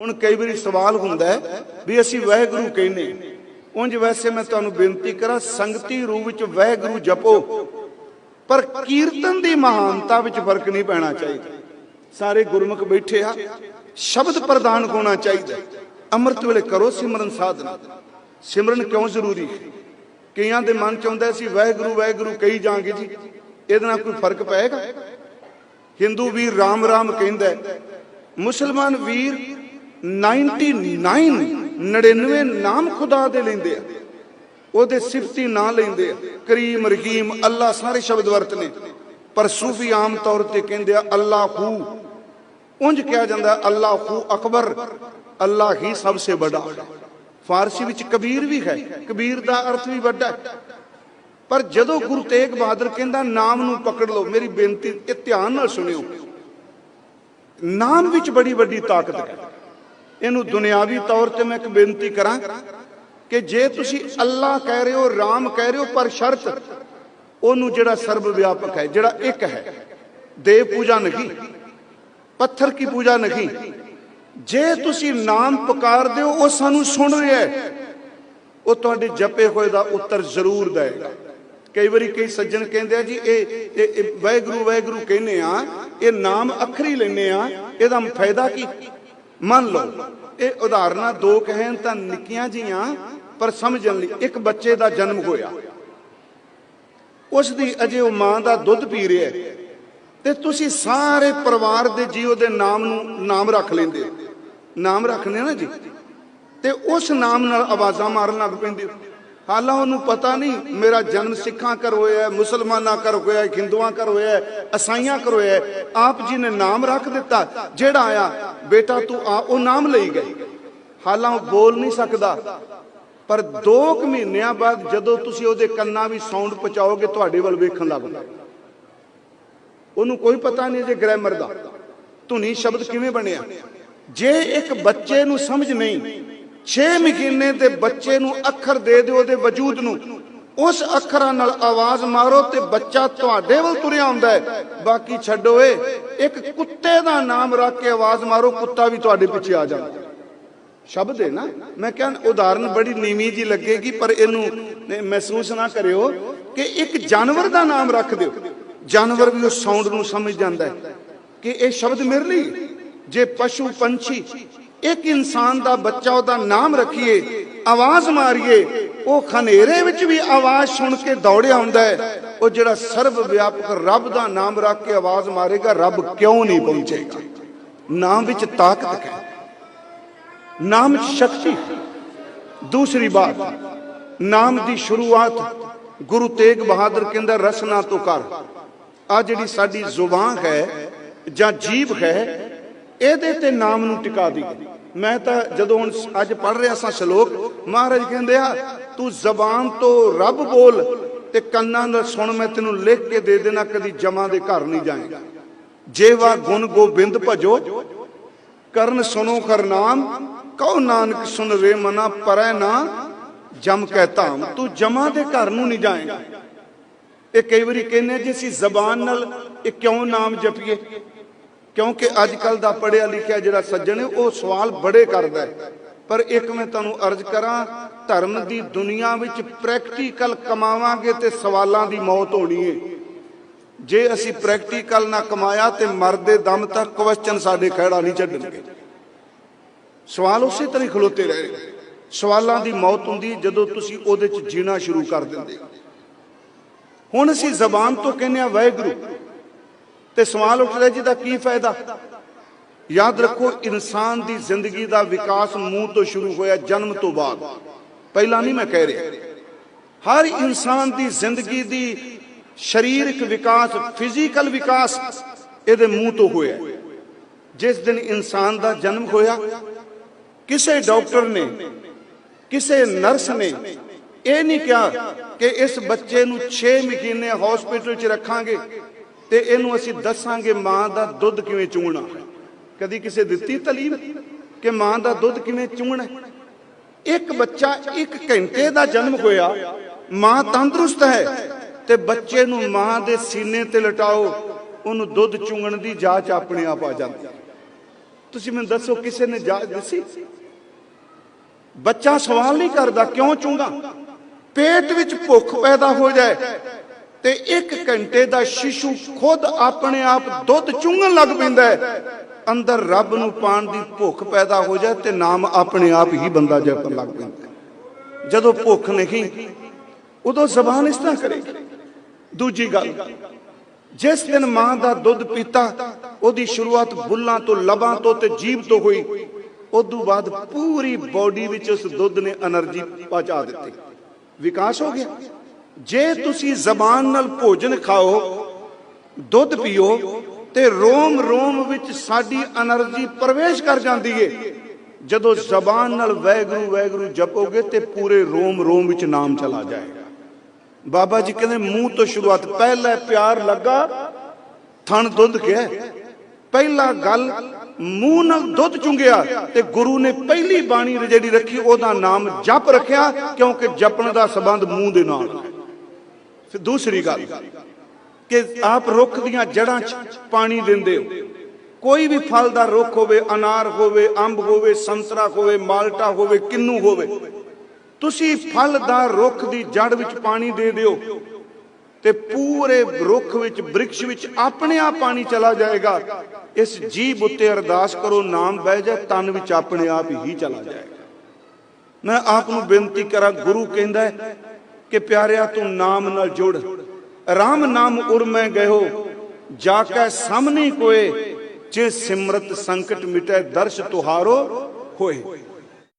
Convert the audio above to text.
ਹੁਣ ਕਈ ਵਾਰੀ ਸਵਾਲ ਹੁੰਦਾ ਵੀ ਅਸੀਂ ਵਾਹਿਗੁਰੂ ਕਹਿੰਨੇ ਉਂਝ ਵੈਸੇ ਮੈਂ ਤੁਹਾਨੂੰ ਬੇਨਤੀ ਕਰਾਂ, ਸੰਗਤੀ ਰੂਪ ਵਿੱਚ ਵਾਹਿਗੁਰੂ ਜਪੋ, ਪਰ ਕੀਰਤਨ ਦੀ ਮਹਾਨਤਾ ਵਿੱਚ ਫ਼ਰਕ ਨਹੀਂ ਪੈਣਾ ਚਾਹੀਦਾ। ਸਾਰੇ ਗੁਰਮੁਖ ਬੈਠੇ ਆ, ਸ਼ਬਦ ਪ੍ਰਦਾਨ ਹੋਣਾ ਚਾਹੀਦਾ। ਅੰਮ੍ਰਿਤ ਵੇਲੇ ਕਰੋ ਸਿਮਰਨ ਸਾਧਨਾ। ਸਿਮਰਨ ਕਿਉਂ ਜ਼ਰੂਰੀ ਕਈਆਂ ਦੇ ਮਨ ਚ ਆਉਂਦਾ ਸੀ ਵਾਹਿਗੁਰੂ ਵਾਹਿਗੁਰੂ ਕਹੀ ਜਾਾਂਗੇ ਜੀ, ਇਹਦੇ ਨਾਲ ਕੋਈ ਫ਼ਰਕ ਪਏਗਾ? ਹਿੰਦੂ ਵੀਰ ਰਾਮ ਰਾਮ ਕਹਿੰਦਾ ਮੁਸਲਮਾਨ ਵੀਰ 99 99 ਨਾਮ ਖੁਦਾ ਦੇ ਲੈਂਦੇ ਆ। ਉਹਦੇ ਸਿਫਤੀ ਨਾਂ ਲੈਂਦੇ ਆ। ਕਰੀਮ, ਰਹੀਮ ਅੱਲਾ ਸਾਰੇ ਸ਼ਬਦ ਵਰਤਨੇ ਪਰ ਸੂਫੀ ਆਮ ਤੌਰ ਤੇ ਕਹਿੰਦੇ ਆ, ਅੱਲਾਹੂ ਉਂਝ ਕਿਹਾ ਜਾਂਦਾ, ਅੱਲਾਹੂ ਅਕਬਰ। ਅੱਲਾ ਹੀ ਸਭ ਸੇ ਬੜਾ ਫਾਰਸੀ ਵਿੱਚ ਕਬੀਰ ਵੀ ਹੈ। ਕਬੀਰ ਦਾ ਅਰਥ ਵੀ ਵੱਡਾ ਹੈ। ਪਰ ਜਦੋਂ ਗੁਰੂ ਤੇਗ ਬਹਾਦਰ ਕਹਿੰਦਾ, ਨਾਮ ਨੂੰ ਪਕੜ ਲਓ, ਮੇਰੀ ਬੇਨਤੀ, ਇਹ ਧਿਆਨ ਨਾਲ ਸੁਣਿਓ। ਨਾਮ ਵਿੱਚ ਬੜੀ ਵੱਡੀ ਤਾਕਤ ਹੈ। ਇਹਨੂੰ ਦੁਨਿਆਵੀ ਤੌਰ ਤੇ ਮੈਂ ਇੱਕ ਬੇਨਤੀ ਕਰਾਂ ਕਿ ਜੇ ਤੁਸੀਂ ਅੱਲਾ ਕਹਿ ਰਹੇ ਹੋ, ਰਾਮ ਕਹਿ ਰਹੇ ਹੋ, ਪਰ ਸ਼ਰਤ ਉਹਨੂੰ ਜਿਹੜਾ ਸਰਬ ਵਿਆਪਕ ਹੈ, ਜਿਹੜਾ ਇੱਕ ਹੈ, ਦੇਵ ਪੂਜਾ ਨਹੀਂ, ਪੱਥਰ ਕੀ ਪੂਜਾ ਨਹੀਂ। ਜੇ ਤੁਸੀਂ ਨਾਮ ਪੁਕਾਰਦੇ ਹੋ, ਉਹ ਸਾਨੂੰ ਸੁਣ ਰਿਹਾ ਹੈ। ਉਹ ਤੁਹਾਡੇ ਜਪੇ ਹੋਏ ਦਾ ਉੱਤਰ ਜ਼ਰੂਰ ਦੇਗਾ ਕਈ ਵਾਰੀ ਕਈ ਸੱਜਣ ਕਹਿੰਦੇ ਆ ਜੀ, ਇਹ ਇਹ ਇਹ ਵਾਹਿਗੁਰੂ ਵਾਹਿਗੁਰੂ ਕਹਿੰਦੇ ਆ, ਇਹ ਨਾਮ ਅੱਖਰੀ ਲੈਨੇ ਆ, ਇਹਦਾ ਫਾਇਦਾ ਕੀ? ਮੰਨ ਲਓ, ਇਹ ਉਦਾਹਰਨਾਂ ਦੋ ਕਹਿਣ ਤਾਂ ਨਿੱਕੀਆਂ ਜੀਆਂ, ਪਰ ਸਮਝਣ ਲਈ ਇੱਕ ਬੱਚੇ ਦਾ ਜਨਮ ਹੋਇਆ। ਉਸ ਦੀ ਅਜੇ ਉਹ ਮਾਂ ਦਾ ਦੁੱਧ ਪੀ ਰਿਹਾ ਤੇ ਤੁਸੀਂ ਸਾਰੇ ਪਰਿਵਾਰ ਦੇ ਜੀਓ ਦੇ ਨਾਮ ਨੂੰ ਨਾਮ ਰੱਖ ਲੈਂਦੇ ਨਾਮ ਰੱਖਦੇ ਨਾ ਜੀ? ਤੇ ਉਸ ਨਾਮ ਨਾਲ ਆਵਾਜ਼ਾਂ ਮਾਰਨ ਲੱਗ ਪੈਂਦੇ ਹੋ। ਹਾਲਾਂ ਉਹਨੂੰ ਪਤਾ ਨਹੀਂ, ਮੇਰਾ ਜਨਮ ਸਿੱਖਾਂ ਕਰ ਹੋਇਆ ਹੈ ਮੁਸਲਮਾਨਾਂ ਕਰ ਹੋਇਆ ਹੈ ਹਿੰਦੂਆਂ ਕਰ ਹੋਇਆ ਹੈ ਅਸਾਈਆਂ ਕਰ ਹੋਇਆ ਹੈ ਆਪ ਜੀ ਨੇ ਨਾਮ ਰੱਖ ਦਿੱਤਾ, ਜਿਹੜਾ ਆਇਆ, ਬੇਟਾ ਤੂੰ ਆ, ਉਹ ਨਾਮ ਲਈ ਗਈ। ਹਾਲਾਂ ਉਹ ਬੋਲ ਨਹੀਂ ਸਕਦਾ। ਪਰ 2 ਮਹੀਨਿਆਂ ਬਾਅਦ ਜਦੋਂ ਤੁਸੀਂ ਉਹਦੇ ਕੰਨਾਂ ਵੀ ਸਾਊਂਡ ਪਹੁੰਚਾਓਗੇ, ਤੁਹਾਡੇ ਵੱਲ ਵੇਖਣ ਲੱਗ ਪਏਗਾ ਉਹਨੂੰ ਕੋਈ ਪਤਾ ਨਹੀਂ ਜੇ ਗ੍ਰਾਮਰ ਦਾ। ਧੁਨੀ ਸ਼ਬਦ ਕਿਵੇਂ ਬਣਿਆ। ਜੇ ਇੱਕ ਬੱਚੇ ਨੂੰ ਸਮਝ ਨਹੀਂ 6 ਮਹੀਨੇ ਦੇ ਬੱਚੇ ਨੂੰ ਅੱਖਰ ਦੇ ਦਿਓ ਉਹਦੇ ਵਜੂਦ ਨੂੰ। ਉਸ ਅੱਖਰਾਂ ਨਾਲ ਆਵਾਜ਼ ਮਾਰੋ ਤੇ ਬੱਚਾ ਤੁਹਾਡੇ ਵੱਲ ਤੁਰਿਆ ਆਉਂਦਾ ਹੈ। ਬਾਕੀ ਛੱਡੋ ਏ, ਇੱਕ ਕੁੱਤੇ ਦਾ ਨਾਮ ਰੱਖ ਕੇ ਆਵਾਜ਼ ਮਾਰੋ, ਕੁੱਤਾ ਵੀ ਤੁਹਾਡੇ ਪਿੱਛੇ ਆ ਜਾਂਦਾ। ਸ਼ਬਦ ਹੈ ਨਾ। ਮੈਂ ਕਹਿੰਦਾ ਉਦਾਹਰਨ ਬੜੀ ਨੀਵੀਂ ਜੀ ਲੱਗੇਗੀ, ਪਰ ਇਹਨੂੰ ਮਹਿਸੂਸ ਨਾ ਕਰਿਓ ਕਿ ਇੱਕ ਜਾਨਵਰ ਦਾ ਨਾਮ ਰੱਖ ਦਿਓ। ਜਾਨਵਰ ਵੀ ਉਸ ਸਾਊਂਡ ਨੂੰ ਸਮਝ ਜਾਂਦਾ ਹੈ ਕਿ ਇਹ ਸ਼ਬਦ ਮੇਰੇ ਲਈ ਜੇ ਪਸ਼ੂ ਪੰਛੀ ਇੱਕ ਇਨਸਾਨ ਦਾ ਬੱਚਾ ਉਹਦਾ ਨਾਮ ਰੱਖੀਏ, ਆਵਾਜ਼ ਮਾਰੀਏ, ਉਹ ਖਨੇਰੇ ਵਿੱਚ ਵੀ ਆਵਾਜ਼ ਸੁਣ ਕੇ ਦੌੜਿਆ ਹੁੰਦਾ ਹੈ। ਉਹ ਜਿਹੜਾ ਸਰਬ ਵਿਆਪਕ ਰੱਬ ਦਾ ਨਾਮ ਰੱਖ ਕੇ ਆਵਾਜ਼ ਮਾਰੇਗਾ, ਰੱਬ ਕਿਉਂ ਨਹੀਂ ਪਹੁੰਚੇਗਾ? ਨਾਮ ਵਿੱਚ ਤਾਕਤ ਹੈ। ਨਾਮ ਚ ਸ਼ਕਤੀ ਦੂਸਰੀ ਬਾਤ, ਨਾਮ ਦੀ ਸ਼ੁਰੂਆਤ ਗੁਰੂ ਤੇਗ ਬਹਾਦਰ ਕਹਿੰਦਾ, ਰਸਨਾ ਤੋਂ ਕਰ। ਆ ਜਿਹੜੀ ਸਾਡੀ ਜ਼ੁਬਾਨ ਹੈ ਜਾਂ ਜੀਭ ਹੈ ਇਹਦੇ ਤੇ ਨਾਮ ਨੂੰ ਟਿਕਾ ਦੀ। ਮੈਂ ਤਾਂ ਜਦੋਂ ਹੁਣ ਅੱਜ ਪੜ ਰਿਹਾ ਸਾਂ ਸ਼ਲੋਕ, ਮਹਾਰਾਜ ਕਹਿੰਦੇ ਆ, ਤੂੰ ਜ਼ਬਾਨ ਤੋਂ ਰੱਬ ਬੋਲ ਤੇ ਕੰਨਾਂ ਨਾਲ ਸੁਣ, ਮੈਂ ਤੈਨੂੰ ਲਿਖ ਕੇ ਦੇ ਦੇਣਾ, ਕਦੀ ਜਮਾਂ ਦੇ ਘਰ ਨਹੀਂ ਜਾਏਗਾ ਜੇਵਾ ਗੁਣ ਗੋਬਿੰਦ ਭਜੋ, ਕਰਨ ਸੁਨੋ ਕਰਨਾਮ ਕਉ ਨਾਨਕ ਸੁਨ ਰੇ ਮਨਾ, ਪਰੈ ਨਾ ਜਮ ਕਹਿ ਧਾਮ। ਤੂੰ ਜਮਾ ਦੇ ਘਰ ਨੂੰ ਨਹੀਂ ਜਾਏਗਾ ਇਹ ਕਈ ਵਾਰੀ ਕਹਿੰਦੇ ਜੇ ਅਸੀਂ ਜ਼ਬਾਨ ਨਾਲ ਇਹ ਕਿਉਂ ਨਾਮ ਜਪੀਏ? ਕਿਉਂਕਿ ਅੱਜ ਕੱਲ ਦਾ ਪੜਿਆ ਲਿਖਿਆ ਜਿਹੜਾ ਸੱਜਣ ਉਹ ਸਵਾਲ ਬੜੇ ਕਰਦਾ ਹੈ। ਪਰ ਇੱਕ ਮੈਂ ਤੁਹਾਨੂੰ ਅਰਜ਼ ਕਰਾਂ, ਧਰਮ ਦੀ ਦੁਨੀਆ ਵਿੱਚ ਪ੍ਰੈਕਟੀਕਲ ਕਮਾਵਾਂਗੇ ਤੇ ਸਵਾਲਾਂ ਦੀ ਮੌਤ ਹੋਣੀ ਹੈ। ਜੇ ਅਸੀਂ ਪ੍ਰੈਕਟੀਕਲ ਨਾ ਕਮਾਇਆ ਤੇ ਮਰਦੇ ਦਮ ਤੱਕ ਕੁਐਸਚਨ ਸਾਡੇ ਖੜਾ ਨਹੀਂ ਛੱਡਣਗੇ। ਸਵਾਲ ਉਸੇ ਤਰ੍ਹਾਂ ਹੀ ਖਲੋਤੇ ਰਹੇ ਸਵਾਲਾਂ ਦੀ ਮੌਤ ਹੁੰਦੀ ਜਦੋਂ ਤੁਸੀਂ ਉਹਦੇ 'ਚ ਜੀਣਾ ਸ਼ੁਰੂ ਕਰ ਦਿੰਦੇ ਹੁਣ ਅਸੀਂ ਜ਼ਬਾਨ ਤੋਂ ਕਹਿੰਦੇ ਆ ਵਾਹਿਗੁਰੂ ਤੇ ਸਵਾਲ ਉੱਠਦਾ ਜੀ ਦਾ ਕੀ ਫਾਇਦਾ? ਯਾਦ ਰੱਖੋ, ਇਨਸਾਨ ਦੀ ਜ਼ਿੰਦਗੀ ਦਾ ਵਿਕਾਸ ਮੂੰਹ ਤੋਂ ਸ਼ੁਰੂ ਹੋਇਆ ਜਨਮ ਤੋਂ ਬਾਅਦ। ਪਹਿਲਾਂ ਨਹੀਂ ਮੈਂ ਕਹਿ ਰਿਹਾ। ਹਰ ਇਨਸਾਨ ਦੀ ਜ਼ਿੰਦਗੀ ਦੀ ਸਰੀਰਕ ਵਿਕਾਸ, ਫਿਜ਼ੀਕਲ ਵਿਕਾਸ ਇਹਦੇ ਮੂੰਹ ਤੋਂ ਹੋਇਆ ਜਿਸ ਦਿਨ ਇਨਸਾਨ ਦਾ ਜਨਮ ਹੋਇਆ, ਕਿਸੇ ਡਾਕਟਰ ਨੇ, ਕਿਸੇ ਨਰਸ ਨੇ ਇਹ ਨਹੀਂ ਕਿਹਾ ਕਿ ਇਸ ਬੱਚੇ ਨੂੰ 6 ਮਹੀਨੇ ਹਸਪੀਟਲ 'ਚ ਰੱਖਾਂਗੇ। ਤੇ ਇਹਨੂੰ ਅਸੀਂ ਦੱਸਾਂਗੇ ਮਾਂ ਦਾ ਦੁੱਧ ਕਿਵੇਂ ਚੂਣਾ। ਹੈ ਕਦੀ ਕਿਸੇ ਦਿੱਤੀ ਤਾਲੀਮ ਕਿ ਮਾਂ ਦਾ ਦੁੱਧ ਕਿਵੇਂ ਚੂਣਾ? ਇੱਕ ਬੱਚਾ ਇੱਕ ਘੰਟੇ ਦਾ ਜਨਮ ਹੋਇਆ, ਮਾਂ ਤੰਦਰੁਸਤ ਹੈ ਤੇ ਬੱਚੇ ਨੂੰ ਮਾਂ ਦੇ ਸੀਨੇ ਤੇ ਲਟਾਓ, ਉਹਨੂੰ ਦੁੱਧ ਚੁੰਗਣ ਦੀ ਜਾਚ ਆਪਣੇ ਆਪ ਆ ਜਾਂਦੀ। ਤੁਸੀਂ ਮੈਨੂੰ ਦੱਸੋ ਕਿਸੇ ਨੇ ਜਾਚ ਦੱਸੀ? ਬੱਚਾ ਸਵਾਲ ਨਹੀਂ ਕਰਦਾ ਕਿਉਂ ਚੁੰਗਾ? ਪੇਟ ਵਿੱਚ ਭੁੱਖ ਪੈਦਾ ਹੋ ਜਾਏ ਤੇ 1 ਘੰਟੇ ਦਾ ਸ਼ਿਸ਼ੂ ਖੁਦ ਆਪਣੇ ਆਪ ਦੁੱਧ ਚੁੰਘਣ ਲੱਗ ਪੈਂਦਾ ਹੈ। ਅੰਦਰ ਰੱਬ ਨੂੰ ਪਾਣ ਦੀ ਭੁੱਖ ਪੈਦਾ ਹੋ ਜਾਏ ਤੇ ਨਾਮ ਆਪਣੇ ਆਪ ਹੀ ਬੰਦਾ ਜਪਣ ਲੱਗ ਪੈਂਦਾ ਜਦੋਂ ਭੁੱਖ ਨਹੀਂ, ਉਦੋਂ ਜ਼ਬਾਨ ਇਸ ਤਰ੍ਹਾਂ ਕਰੇਗੀ ਦੂਜੀ ਗੱਲ, ਜਿਸ ਦਿਨ ਮਾਂ ਦਾ ਦੁੱਧ ਪੀਤਾ, ਉਹਦੀ ਸ਼ੁਰੂਆਤ ਬੁੱਲਾਂ ਤੋਂ, ਲਬਾਂ ਤੋਂ ਤੇ ਜੀਭ ਤੋਂ ਹੋਈ। ਉਦੋਂ ਬਾਅਦ ਪੂਰੀ ਬਾਡੀ ਵਿੱਚ ਉਸ ਦੁੱਧ ਨੇ એનર્ਜੀ ਪਹੁੰਚਾ ਦਿੱਤੀ। ਵਿਕਾਸ ਹੋ ਗਿਆ। ਜੇ ਤੁਸੀਂ ਜ਼ਬਾਨ ਨਾਲ ਭੋਜਨ ਖਾਓ, ਦੁੱਧ ਪੀਓ, ਤੇ ਰੋਮ ਰੋਮ ਵਿੱਚ ਸਾਡੀ એનર્ਜੀ ਪ੍ਰਵੇਸ਼ ਕਰ ਜਾਂਦੀ ਏ। ਜਦੋਂ ਜ਼ਬਾਨ ਨਾਲ ਵੈਗਰੂ ਵੈਗਰੂ ਜਪੋਗੇ ਤੇ ਪੂਰੇ ਰੋਮ ਰੋਮ ਵਿੱਚ ਨਾਮ ਚਲਾ ਜਾਏਗਾ। ਬਾਬਾ ਜੀ ਕਹਿੰਦੇ, ਮੂੰਹ ਤੋਂ ਸ਼ੁਰੂਆਤ ਪਹਿਲਾ ਪਿਆਰ ਲੱਗਾ, ਥਣ ਦੁੱਧ ਕਿਹਾ ਪਹਿਲਾ ਗੱਲ, ਮੂੰਹ ਨਾਲ ਦੁੱਧ ਚੁੰਗਿਆ ਤੇ ਗੁਰੂ ਨੇ ਪਹਿਲੀ ਬਾਣੀ ਜਿਹੜੀ ਰੱਖੀ, ਉਹਦਾ ਨਾਮ ਜਪ ਰੱਖਿਆ, ਕਿਉਂਕਿ ਜਪਣ ਦਾ ਸਬੰਧ ਮੂੰਹ ਦੇ ਨਾਲ। ਹੈ ਫਿਰ ਦੂਸਰੀ ਗੱਲ ਕਿ ਆਪ ਰੁੱਖ ਦੀਆਂ ਜੜਾਂ 'ਚ ਪਾਣੀ ਦਿੰਦੇ ਹੋ। ਕੋਈ ਵੀ ਫਲ ਦਾ ਰੁੱਖ ਹੋਵੇ, ਅਨਾਰ ਹੋਵੇ, ਅੰਬ ਹੋਵੇ, ਸੰਤਰਾ ਹੋਵੇ, ਮਾਲਟਾ ਹੋਵੇ, ਕਿੰਨੂ ਹੋਵੇ, ਤੁਸੀਂ ਫਲ ਦਾ ਰੁੱਖ ਦੀ ਜੜ ਵਿੱਚ ਪਾਣੀ ਦੇ ਦਿਓ ਤੇ ਪੂਰੇ ਰੁੱਖ ਵਿੱਚ, ਬ੍ਰਿਕਸ਼ ਵਿੱਚ ਆਪਣੇ ਆਪ ਪਾਣੀ ਚਲਾ ਜਾਏਗਾ। ਇਸ ਜੀਵ ਉੱਤੇ ਅਰਦਾਸ ਕਰੋ, ਨਾਮ ਬਹਿ ਜਾਏ, ਤਨ ਵਿੱਚ ਆਪਣੇ ਆਪ ਹੀ ਚਲਾ ਜਾਏਗਾ। ਮੈਂ ਆਪ ਨੂੰ ਬੇਨਤੀ ਕਰਾਂ, ਗੁਰੂ ਕਹਿੰਦਾ ਹੈ ਕਿ ਪਿਆਰਿਆ, ਤੂੰ ਨਾਮ ਨਾਲ ਜੁੜ। ਰਾਮ ਨਾਮ ਉਰ ਮੈਂ ਗਇਓ, ਜਾ ਕੇ ਸਾਹਮਣੇ ਕੋਏ ਜੇ ਸਿਮਰਤ ਸੰਕਟ ਮਿਟੈ ਦਰਸ਼ ਤੁਹਾਰੋ ਹੋਏ।